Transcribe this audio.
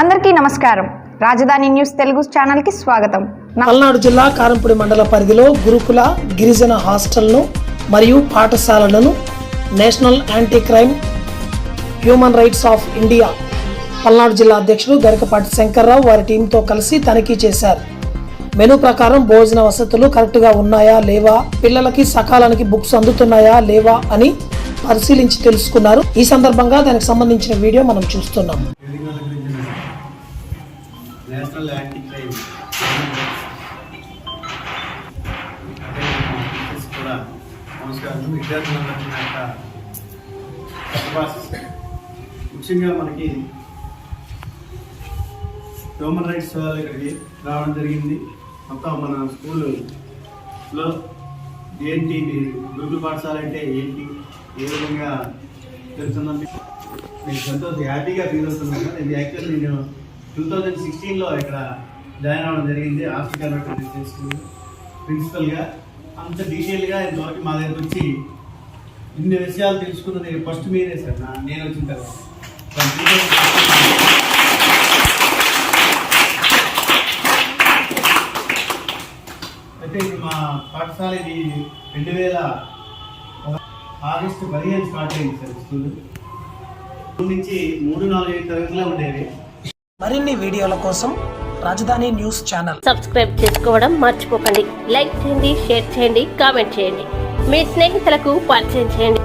అందరికీ నమస్కారం. రాజధాని న్యూస్ తెలుగు ఛానల్కి స్వాగతం. నా పల్నాడు జిల్లా కారంపూడి మండల పరిధిలో గురుకుల గిరిజన హాస్టల్ను మరియు పాఠశాలలను national anti crime human rights of India Palnadu జిల్లా అధ్యక్షుడు గరికపాటి శంకర్రావు వారి టీంతో కలిసి తనిఖీ చేశారు. మెనూ ప్రకారం భోజన వసతులు కరెక్ట్గా ఉన్నాయా లేవా పిల్లలకి సకాలానికి బుక్స్ అందుతున్నాయా లేవా అని పరిశీలించి తెలుసుకున్నారు. ఈ సందర్భంగా దానికి సంబంధించిన వీడియో మనం చూస్తున్నాం నేషనల్ యాంటీ క్రైమ్ టీచర్స్ కూడా నమస్కారం. విద్యార్థులందరికీ నా యొక్క ముఖ్యంగా మనకి హ్యూమన్ రైట్స్ ఇక్కడికి రావడం జరిగింది. మొత్తం మన స్కూల్లో ఏంటి ఇది గురుకుల పాఠశాల అంటే ఏంటి? ఏ విధంగా తెలుస్తుందని నేను సంతోషం హ్యాపీగా ఫీల్ అవుతున్నాను ఇది యాక్చువల్లీ నేను టూ థౌజండ్ సిక్స్టీన్లో ఇక్కడ జాయిన్ అవ్వడం జరిగింది. ఆఫ్రికా స్కూల్ ప్రిన్సిపల్గా అంత డీటెయిల్గా ఇంతవరకు మా దగ్గర వచ్చి ఇన్ని విషయాలు తెలుసుకున్నది ఫస్ట్ మీరే సార్. నా నేను వచ్చిన తర్వాత. అయితే ఇప్పుడు మా పాఠశాల ఇది రెండు వేల ఆగస్టు పదిహేను స్టార్ట్ అయింది సార్ స్కూల్. స్కూల్ నుంచి మూడు నాలుగు ఐదు తరగతిలో ఉండేవి. మరిన్ని వీడియోల కోసం రాజధాని న్యూస్ ఛానల్. సబ్స్క్రైబ్ చేసుకోవడం మర్చిపోకండి. లైక్ చేయండి షేర్ చేయండి కామెంట్ చేయండి. మీ స్నేహితులకు పరిచయం చేయండి.